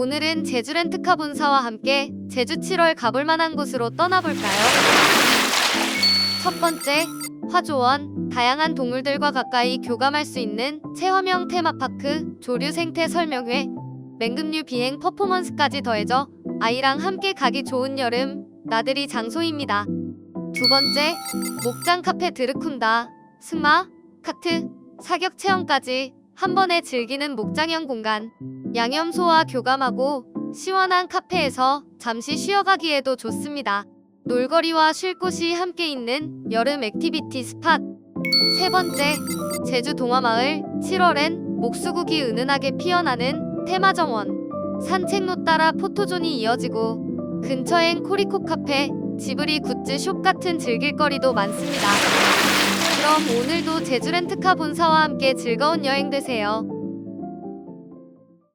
오늘은 제주 렌트카 본사와 함께 제주 7월 가볼 만한 곳으로 떠나볼까요? 첫 번째, 화조원. 다양한 동물들과 가까이 교감할 수 있는 체험형 테마파크, 조류 생태 설명회, 맹금류 비행 퍼포먼스까지 더해져 아이랑 함께 가기 좋은 여름 나들이 장소입니다. 두 번째, 목장 카페 드르쿤다. 승마, 카트, 사격 체험까지 한 번에 즐기는 목장형 공간. 양염소와 교감하고 시원한 카페에서 잠시 쉬어가기에도 좋습니다. 놀거리와 쉴 곳이 함께 있는 여름 액티비티 스팟. 세 번째, 제주 동화마을 7월엔 목수국이 은은하게 피어나는 테마정원. 산책로 따라 포토존이 이어지고 근처엔 코리코 카페, 지브리 굿즈 숍 같은 즐길거리도 많습니다. 그럼 오늘도 제주 렌트카 본사와 함께 즐거운 여행 되세요.